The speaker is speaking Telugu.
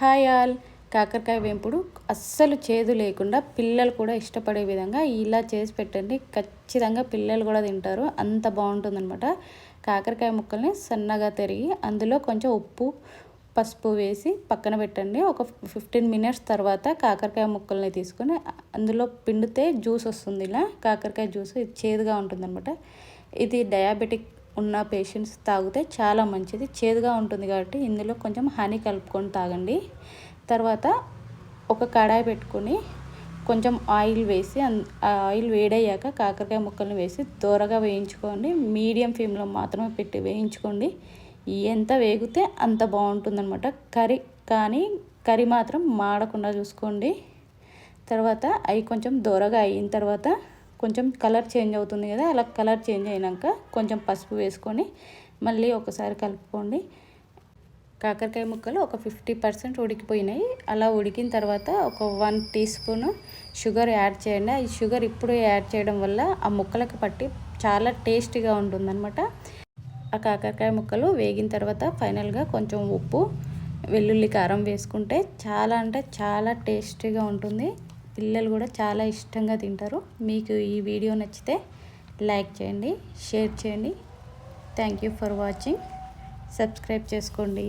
Hi all. కాకరకాయ వేంపుడు అస్సలు చేదు లేకుండా పిల్లలు కూడా ఇష్టపడే విధంగా ఇలా చేసి పెట్టండి. ఖచ్చితంగా పిల్లలు కూడా తింటారు. అంత బాగుంటుందన్నమాట. కాకరకాయ ముక్కల్ని సన్నగా తరిగి అందులో కొంచెం ఉప్పు పసుపు వేసి పక్కన పెట్టండి. ఒక ఫిఫ్టీన్ మినిట్స్ తర్వాత కాకరకాయ ముక్కల్ని తీసుకొని అందులో పిండితే జ్యూస్ వస్తుంది ఇలా. కాకరకాయ జ్యూస్ ఇది చేదుగా ఉంటుందన్నమాట. ఇది డయాబెటిక్ ఉన్న పేషెంట్స్ తాగితే చాలా మంచిది. చేదుగా ఉంటుంది కాబట్టి ఇందులో కొంచెం హనీ కలుపుకొని తాగండి. తర్వాత ఒక కడాయి పెట్టుకొని కొంచెం ఆయిల్ వేసి ఆ ఆయిల్ వేడయ్యాక కాకరకాయ ముక్కల్ని వేసి దూరగా వేయించుకోండి. మీడియం ఫ్లేమ్లో మాత్రమే పెట్టి వేయించుకోండి. ఎంత వేగితే అంత బాగుంటుందన్నమాట. కర్రీ కానీ కర్రీ మాత్రం మాడకుండా చూసుకోండి. తర్వాత అవి కొంచెం దూరగా అయిన తర్వాత కొంచెం కలర్ చేంజ్ అవుతుంది కదా అలా కలర్ చేంజ్ అయినాక కొంచెం పసుపు వేసుకొని మళ్ళీ ఒకసారి కలుపుకోండి. కాకరకాయ ముక్కలు ఒక ఫిఫ్టీ పర్సెంట్ ఉడికిపోయినాయి. అలా ఉడికిన తర్వాత ఒక one teaspoon sugar add చేయండి. ఈ షుగర్ ఇప్పుడు యాడ్ చేయడం వల్ల ఆ ముక్కలకు పట్టి చాలా టేస్టీగా ఉంటుందన్నమాట. ఆ కాకరకాయ ముక్కలు వేగిన తర్వాత ఫైనల్గా కొంచెం ఉప్పు వెల్లుల్లి కారం వేసుకుంటే చాలా అంటే చాలా టేస్టీగా ఉంటుంది. పిల్లలు కూడా చాలా ఇష్టంగా తింటారు. మీకు ఈ వీడియో నచ్చితే లైక్ చేయండి షేర్ చేయండి. Thank you for watching subscribe చేసుకోండి.